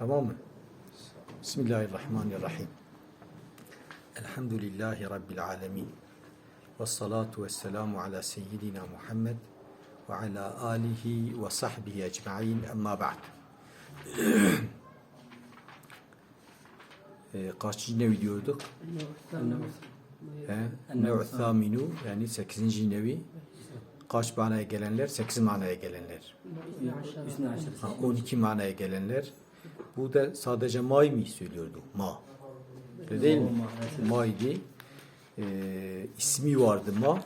Tamam mı? Bismillahirrahmanirrahim. Elhamdülillahi Rabbil alemin. Ve salatu ve selamu ala seyyidina Muhammed ve ala alihi ve sahbihi ecma'in emma ba'd. e, kaçıncı nevi diyorduk? He? Nev'u thaminu yani 8. nevi. Kaç manaya gelenler? 8 manaya gelenler. Ha, 12 manaya gelenler. Bu da sadece may mı söylüyordu? Ma. Öyle değil mi? Ma idi. Ee, ismi vardı ma.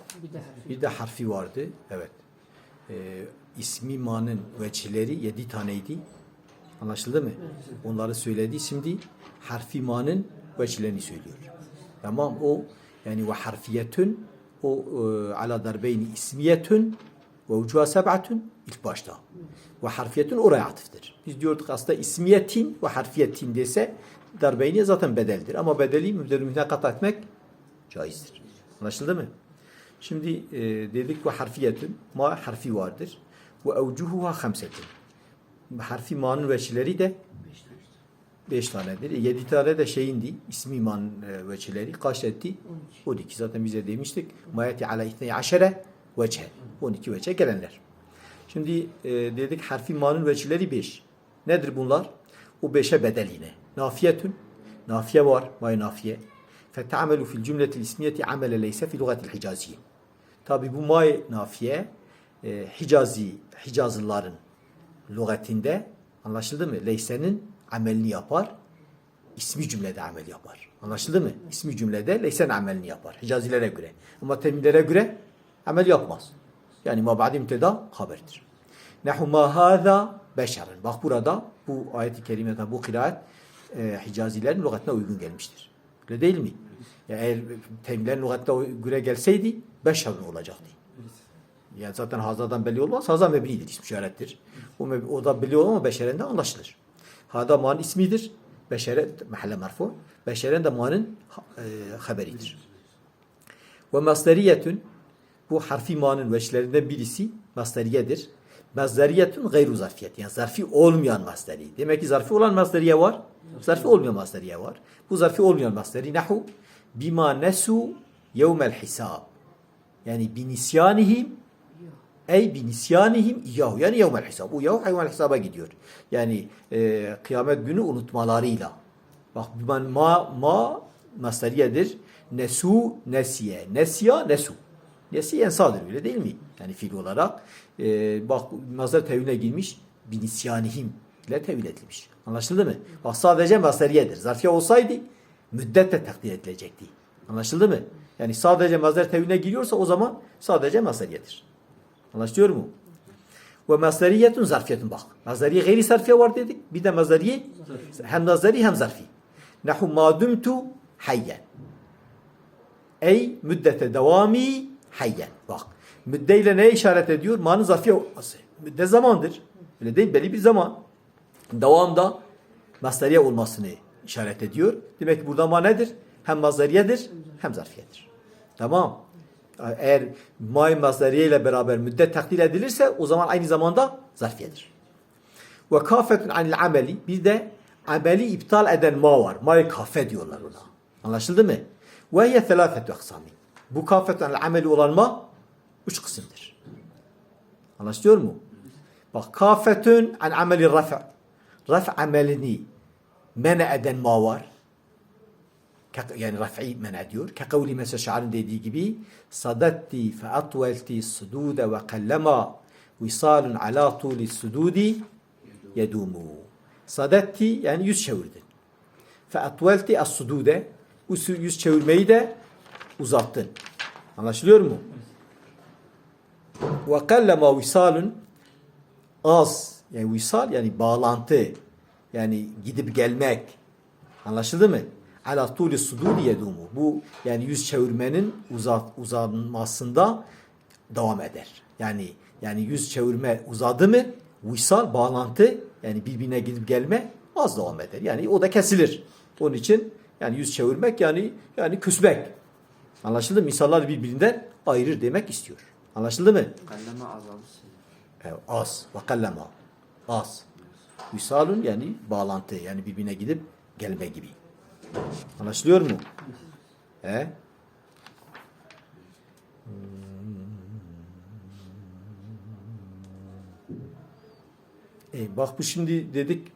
Bir de harfi vardı. Evet. Ee, ismi ma'nın veçileri yedi taneydi. Anlaşıldı mı? Onları söyledi. Şimdi harfi ma'nın veçilerini söylüyor. Tamam o yani ve harfiyetün o e, ala darbeyni ismiyetün ve ucuha seb'atün ilk başta. Ve harfiyetün oraya atıftır. Biz diyorduk aslında ismiyetin ve harfiyetin dese darbeyni zaten bedeldir. Ama bedeli mübdelü kat etmek caizdir. Anlaşıldı mı? Şimdi e, dedik ve harfiyetün ma harfi vardır. Ve evcuhuha hamsetün. Harfi ma'nın veçileri de beş tanedir. E, yedi tane de şeyindi. İsmi iman e, veçileri kaç etti? 12. Zaten bize demiştik. Mayeti ala ithney aşere veçhe. 12 veçhe gelenler. Şimdi e, dedik harfi manın veçileri 5. Nedir bunlar? O 5'e bedel yine. Nafiyetün. Nafiye var. Vay nafiye. Fete'amelu fil cümletil ismiyeti amele leyse fi lugatil hicaziye. Tabi bu may nafiye e, Hicazi, Hicazlıların lügatinde anlaşıldı mı? Leysenin amelini yapar. ismi cümlede amel yapar. Anlaşıldı mı? İsmi cümlede leysen amelini yapar. Hicazilere göre. Ama temillere göre amel yapmaz. Yani mabadi müteda haberdir. Nehu ma hâzâ beşerın. Bak burada bu ayet-i kerimede bu kıraat e, Hicazilerin lügatına uygun gelmiştir. Öyle değil mi? Ya eğer temillerin lügatına göre gelseydi beşerun olacaktı. Yani zaten hazadan belli olmaz. Haza mebnidir, ismi işarettir. O, o da belli olmaz ama beşerende anlaşılır. Hada ma'nın ismidir. Beşere, mahalle marfu. Beşeren de ma'nın e, haberidir. Ve masderiyetün bu harfi ma'nın veçlerinden birisi masderiyedir. Masderiyetün gayru zarfiyet. Yani zarfi olmayan masderi. Demek ki zarfi olan masderiye var. Zarfi olmayan masderiye var. Bu zarfi olmayan masderi. Nahu bima nesu yevmel hisab. Yani binisyanihim Ey bi nisyanihim iyahu. Yani yevmel hesab. Bu yahu hayvan hesaba gidiyor. Yani e, kıyamet günü unutmalarıyla. Bak ben ma ma masteriyedir. Nesu nesiye. Nesya nesu. Nesi ensadır öyle değil mi? Yani fiil olarak. E, bak mazhar teviline girmiş. Bi nisyanihim ile tevil edilmiş. Anlaşıldı mı? Bak sadece masteriyedir. Zarfiye olsaydı müddette takdir edilecekti. Anlaşıldı mı? Yani sadece mazhar teviline giriyorsa o zaman sadece masteriyedir. Anlaşılıyor mu? Ve mazdariyetun zarfiyetun bak. Mazdariye gayri zarfiye var dedik. Bir de mazdariye hem mazdari hem zarfi. Nahu ma dumtu hayyen. Ey müddete devami hayyen. Bak. Müddeyle neye işaret ediyor? Ma'nın zarfiye olması. Müdde zamandır. Öyle değil belli bir zaman. Devamda mazdariye olmasını işaret ediyor. Demek ki burada ma nedir? Hem mazdariyedir hem zarfiyedir. Tamam. Eğer may mazdariye ile beraber müddet takdir edilirse o zaman aynı zamanda zarfiyedir. Ve kafetun anil ameli bir de ameli iptal eden ma var. May kafe diyorlar ona. Anlaşıldı mı? Ve hiye thelâfetü aksami. Bu kafetun anil ameli olan ma üç kısımdır. Anlaşılıyor mu? Bak kafetun an ameli raf' raf' amelini mene eden ma var yani raf'i men ediyor. Kekavli mesela şairin dediği gibi sadatti fe atvelti sudude ve kallema visalun ala tuli sududi yedumu. Sadatti yani yüz çevirdin. Fe atvelti as sudude yüz çevirmeyi de uzattın. Anlaşılıyor mu? Ve kallema visalun az yani visal yani bağlantı yani gidip gelmek anlaşıldı mı? ala tuli sududi yedumu. Bu yani yüz çevirmenin uzat, uzanmasında devam eder. Yani yani yüz çevirme uzadı mı visal bağlantı yani birbirine gidip gelme az devam eder. Yani o da kesilir. Onun için yani yüz çevirmek yani yani küsmek. Anlaşıldı mı? İnsanlar birbirinden ayırır demek istiyor. Anlaşıldı mı? Kallama azalsın. Evet, az. Ve kallema. Az. Visalun yani bağlantı yani birbirine gidip gelme gibi. Anlaşılıyor mu? He? E, bak bu şimdi dedik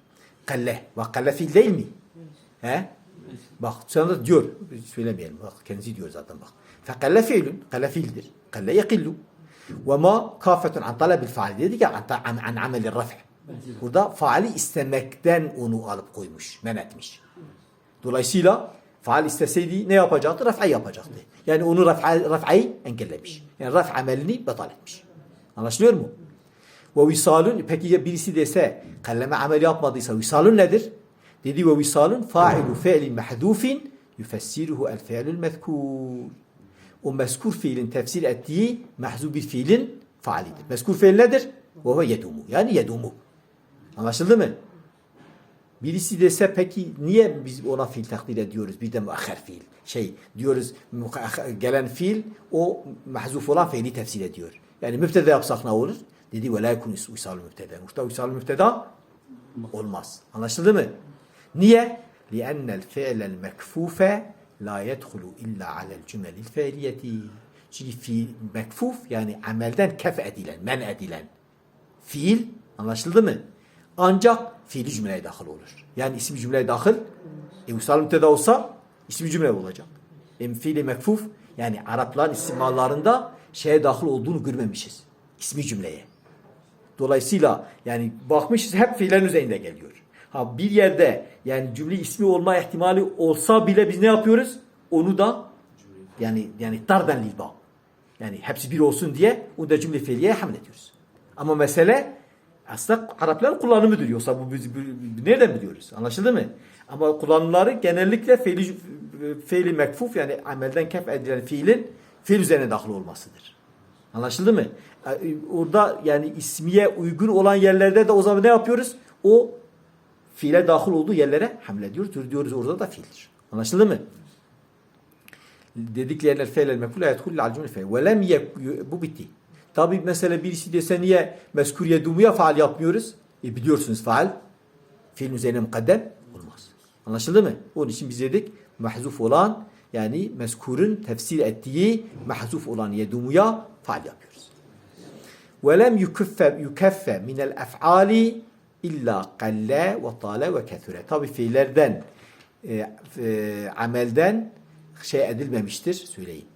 kalle. Bak kalle fiil değil mi? He? Bak sonra diyor. Söylemeyelim. Bak kendisi diyor zaten bak. Fekalle fiilun. Kalle fiildir. Kalle yakillu. Ve ma kafetun an talebil faali. Dedik ya an, an, ameli raf'i. Burada faali istemekten onu alıp koymuş. Men etmiş. Dolayısıyla faal isteseydi ne yapacaktı? Raf'ayı yapacaktı. Yani onu raf'a- raf'ayı engellemiş. Yani raf amelini batal etmiş. Anlaşılıyor mu? Ve visalun peki birisi dese kalleme amel yapmadıysa visalun nedir? Dedi ve visalun fa'ilu fi'lin mahdufin yufessiruhu el fi'lul mezkur. O mezkur fiilin tefsir ettiği mahzub bir fiilin faalidir. Mezkur fiil nedir? Ve yedumu. Yani yedumu. Anlaşıldı mı? Birisi dese peki niye biz ona fiil takdir ediyoruz? Bir de muahher fiil. Şey diyoruz gelen fiil o mahzuf olan fiili tefsir ediyor. Yani mübteda yapsak ne olur? Dedi ve la yekun uysal. Muhta uysal mübteda olmaz. Anlaşıldı mı? Niye? لأن الفعل المكفوف لا يدخل إلا على الجمل الفعلية. Çünkü fiil mekfuf yani amelden kef edilen, men edilen fiil anlaşıldı mı? Ancak fiili cümleye dahil olur. Yani ismi cümleye dahil e, usal müpteda olsa ismi cümle olacak. E, fiili mekfuf yani Arapların istimallarında şeye dahil olduğunu görmemişiz. İsmi cümleye. Dolayısıyla yani bakmışız hep fiillerin üzerinde geliyor. Ha bir yerde yani cümle ismi olma ihtimali olsa bile biz ne yapıyoruz? Onu da yani yani darben lilba. Yani hepsi bir olsun diye onu da cümle fiiliyeye hamlediyoruz. Ama mesele aslında Arapların kullanımıdır. Yoksa bu biz bu- nereden biliyoruz? Anlaşıldı mı? Ama kullanımları genellikle fiili, fiili mekfuf yani amelden kef edilen fiilin fiil üzerine dahil olmasıdır. Anlaşıldı mı? E, Orada yani ismiye uygun olan yerlerde de o zaman ne yapıyoruz? O fiile dahil olduğu yerlere hamlediyoruz. Diyoruz orada da fiildir. Anlaşıldı mı? dediklerine fe'lel mekul la yedhul al cümle fe. Ve lem bu bitti. Tabi mesela birisi dese niye mezkur yedumuya faal yapmıyoruz? E biliyorsunuz faal fiil üzerine mukaddem olmaz. Anlaşıldı mı? Onun için biz dedik mahzuf olan yani mezkurun tefsir ettiği mahzuf olan yedumuya faal yapıyoruz. Ve lem yukeffe yukeffe minel illa qalle ve tale ve kethure. Tabi fiillerden e, e, amelden şey edilmemiştir söyleyin.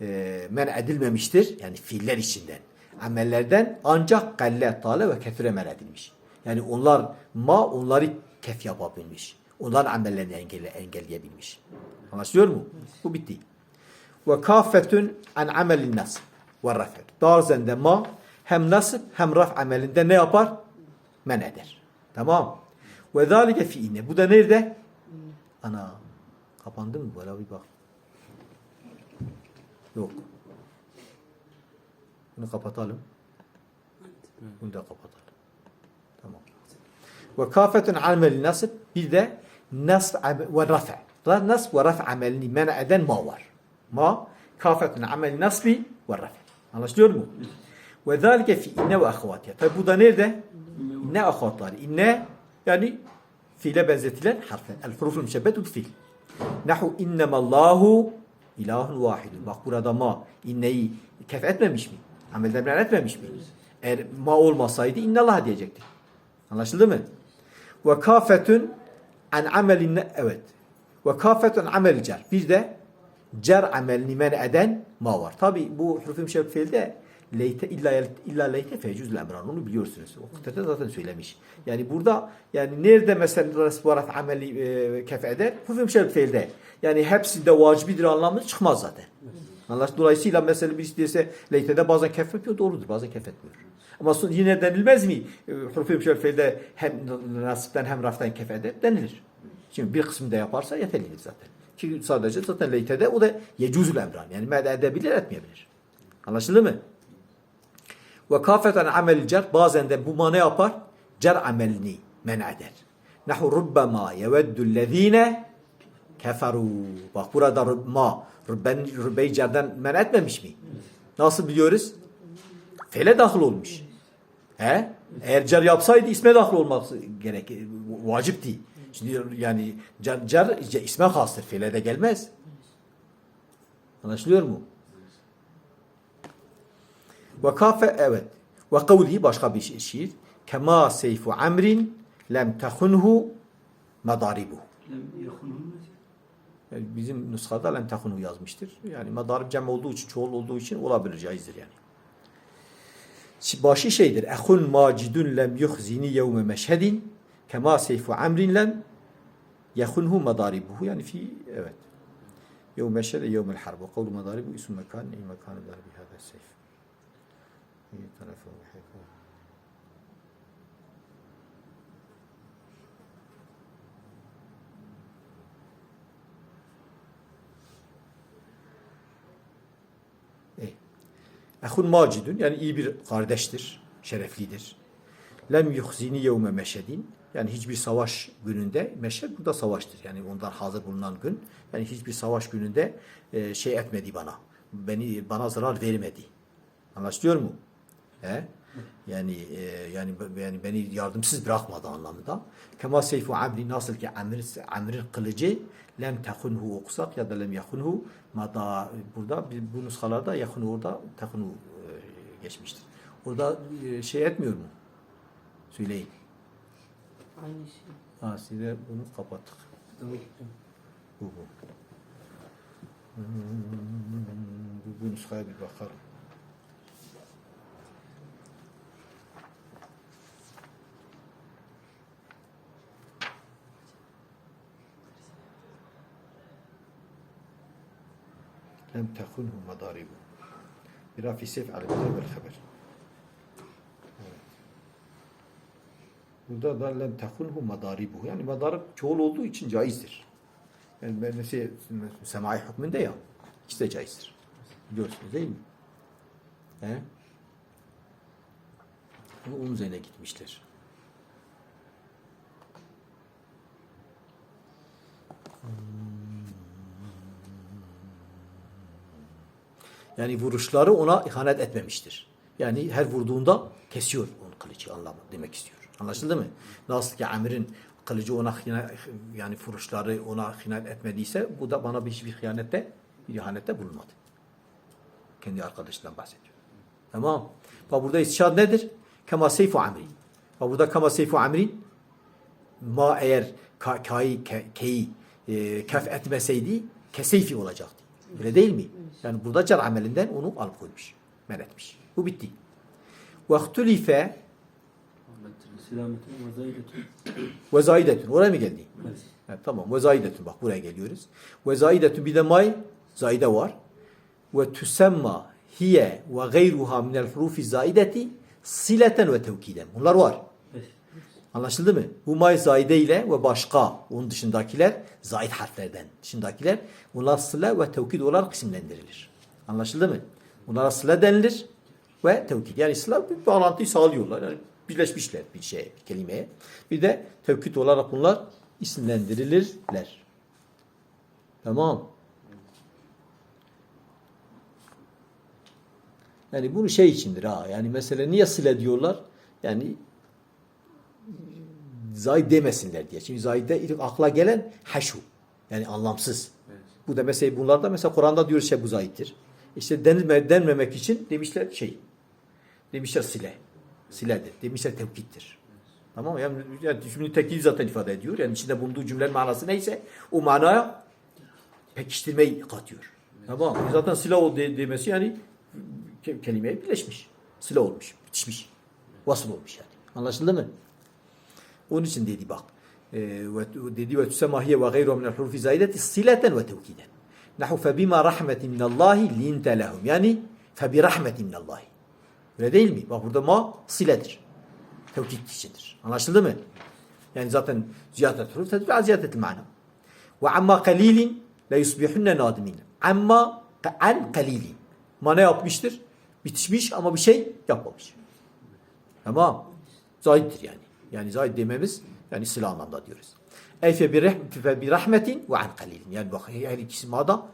E, men edilmemiştir yani fiiller içinden. Amellerden ancak galle, tale ve kethure men edilmiş. Yani onlar ma onları kef yapabilmiş. Onların amellerini engelle, engelleyebilmiş. Anlaşılıyor mu? Bu bitti. Ve kafetun an amelin nasb ve raf'e. Bazen de ma hem nasb hem raf amelinde ne yapar? Men eder. Tamam. Ve zalike fi inne. Bu da nerede? Ana. Kapandı mı? Böyle bir bak. Yok. Bunu kapatalım. Bunu da kapatalım. Tamam. Ve kafetun amel nasb bir de nasb ve rafa. Nasb ve rafa amelini men eden ma var. Ma kafetun amel nasbi ve rafa. Anlaşılıyor mu? Ve zalike fi inne ve ahvatiha. Tabi bu da nerede? İnne ahvatları. İnne yani fiile benzetilen harfler. El huruful müşebbetu fiil. Nahu innemallahu ilahun vahidun. Bak burada ma inneyi kef etmemiş mi? Amelden beyan etmemiş mi? Eğer ma olmasaydı innallah diyecektik. Anlaşıldı mı? Ve kafetun an amelin evet. Ve kafetun amel cer. Bir de cer amelini men eden ma var. Tabi bu huruf-i müşebbet fiilde leyte illa illa leyte fecüzül emran onu biliyorsunuz. O kıtada zaten söylemiş. Yani burada yani nerede mesela resvarat ameli e, kef eder? Huruf-i müşebbet fiilde. Yani hepsinde vacibidir anlamı çıkmaz zaten. Anlaş dolayısıyla mesela birisi dese leytede bazen kef yapıyor doğrudur bazen kef etmiyor. Ama son- yine denilmez mi? E, Huruf-i müşebbet fiilde hem nasipten hem raftan kef eder denilir. Şimdi bir kısmında yaparsa yeterlidir zaten. Çünkü sadece zaten leytede o da yecuzul emran. Yani med edebilir etmeyebilir. Anlaşıldı mı? Ve kafeten amel cer bazen de bu ne yapar? Cer amelini men eder. Nahu rubbama yeveddüllezine keferu. Bak burada ma rubben, rubbeyi cerden men etmemiş mi? Nasıl biliyoruz? Fele dahil olmuş. He? Eğer cer yapsaydı isme dahil olması gerek. Vacipti. Şimdi yani cer, cer isme hastır. Fiile de gelmez. Anlaşılıyor mu? Ve kafe evet. Ve kavli başka bir şi- şiir. Kema seyfu amrin lem tehunhu madaribu. Yani bizim nuskada lem tehunhu yazmıştır. Yani madarib cem olduğu için, çoğul olduğu için olabilir, caizdir yani. Başı şeydir. Ehun macidun lem yuhzini yevme meşhedin kema seyfu amrin lem yehunhu madaribuhu. Yani fi evet. Yevme meşhede yevmel harb. Ve kavlu madaribu isim mekan. Neyi mekanı darbi hâdâ seyf. İyi tarafı ve hayfı. İyi. Ehun macidun yani iyi bir kardeştir, şereflidir. Lem yuhzini yevme meşedin yani hiçbir savaş gününde, meşhed burada savaştır. Yani ondan hazır bulunan gün. Yani hiçbir savaş gününde e, şey etmedi bana. Beni bana zarar vermedi. Anlaşılıyor mu? He? Yani e, yani yani beni yardımsız bırakmadı anlamında. Kema seyfu amri nasıl ki amr amrin kılıcı lem tehunhu okusak ya da lem yahunhu mada burada bu nuskalarda yakunu orada tehunhu e, geçmiştir. Orada e, şey etmiyor mu? Söyleyin. Aynı şey. Ha size bunu kapattık. Tamam. Bu bu. Hmm, Bu, bu nuskaya bir bakalım. لم تخنه مضاربه برافع سيف على البدء والخبر Burada da lem tekunhu madaribu. Yani madarib çoğul olduğu için caizdir. Yani ben mesela semai hükmünde ya ikisi de caizdir. Biliyorsunuz değil mi? He? Ama onun üzerine gitmişler. Yani vuruşları ona ihanet etmemiştir. Yani her vurduğunda kesiyor onun kılıcı anlamı demek istiyor. Anlaşıldı mı? Nasıl ki Amir'in kılıcı ona hıyanet, yani vuruşları ona hıyanet etmediyse bu da bana bir hiçbir hıyanette bir ihanette bulunmadı. Kendi arkadaşından bahsediyor. Tamam. Bak burada istişad nedir? Kema seyfu amrin. Bak burada kema seyfu amrin ma eğer ka, ka'yı, ke, ke'yi e, kef etmeseydi keseyfi olacaktı. Öyle değil mi? Yani burada car amelinden onu alıp koymuş. Men etmiş. Bu bitti. Ve ihtulife Selametin ve zaidetun. Oraya mı geldi? Evet. Evet, tamam. Ve zaidetun. Bak buraya geliyoruz. Ve zaidetun bir de may zaide var. Ve tüsemma hiye ve gayruha minel hurufi zaideti sileten ve tevkiden. Bunlar var. Evet. Anlaşıldı mı? Bu may zaide ile ve başka onun dışındakiler zaid harflerden dışındakiler bunlar sıla ve tevkid olarak isimlendirilir. Anlaşıldı mı? Bunlara sıla denilir ve tevkid. Yani sıla bir bağlantıyı sağlıyorlar. Yani birleşmişler bir şeye, bir kelimeye. Bir de tevkid olarak bunlar isimlendirilirler. Tamam. Yani bunu şey içindir ha. Yani mesela niye sıla diyorlar? Yani zaid demesinler diye. Çünkü zaide ilk akla gelen haşu. Yani anlamsız. Bu da mesela bunlarda mesela Kur'an'da diyor şey bu zaittir. İşte denilme, denmemek için demişler şey. Demişler sile. Siledir. Demişler tevkittir. Tamam mı? Yani, yani tekil zaten ifade ediyor. Yani içinde bulunduğu cümlenin manası neyse o manaya pekiştirmeyi katıyor. Tamam mı? Zaten sila o de- demesi yani ke- kelimeye birleşmiş. Sila olmuş. Bitişmiş. Vasıl olmuş yani. Anlaşıldı mı? Onun için dedi bak. e, dedi ve tüsema hiye ve gayru minel hurufi zaideti sileten ve tevkiden. Nahu fe bima rahmetin minallahi linte lehum. Yani fe bi rahmetin minallahi. Öyle değil mi? Bak burada ma siledir. Tevkid içindir. Anlaşıldı mı? Yani zaten ziyadet huruf tedbir ziyadetil mana. Ve amma kalilin la yusbihunne nadimin. Amma an kalilin. Ma ne yapmıştır? Bitişmiş ama bir şey yapmamış. Tamam. Zahittir yani. Yani zahid dememiz yani silah anlamda diyoruz. Ey fe bir, rahmetin ve an kalilin. Yani bak her ikisi mada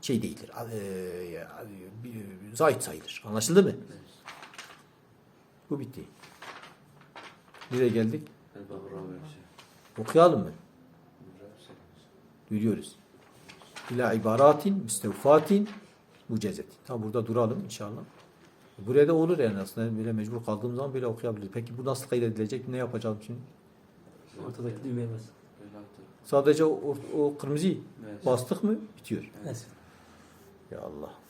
şey değildir. E, zahid sayılır. Anlaşıldı mı? Bu bitti. Nereye geldik? Okuyalım mı? Duyuyoruz. İla ibaratin, müstevfatin, mücezetin. Tam burada duralım inşallah. Buraya da olur yani aslında böyle mecbur kaldığımız zaman böyle okuyabiliriz. Peki bu nasıl kaydedilecek? Ne yapacağım şimdi? Ortadaki düğmeye bas. Sadece o, o kırmızıyı evet. bastık mı bitiyor. Evet. Ya Allah.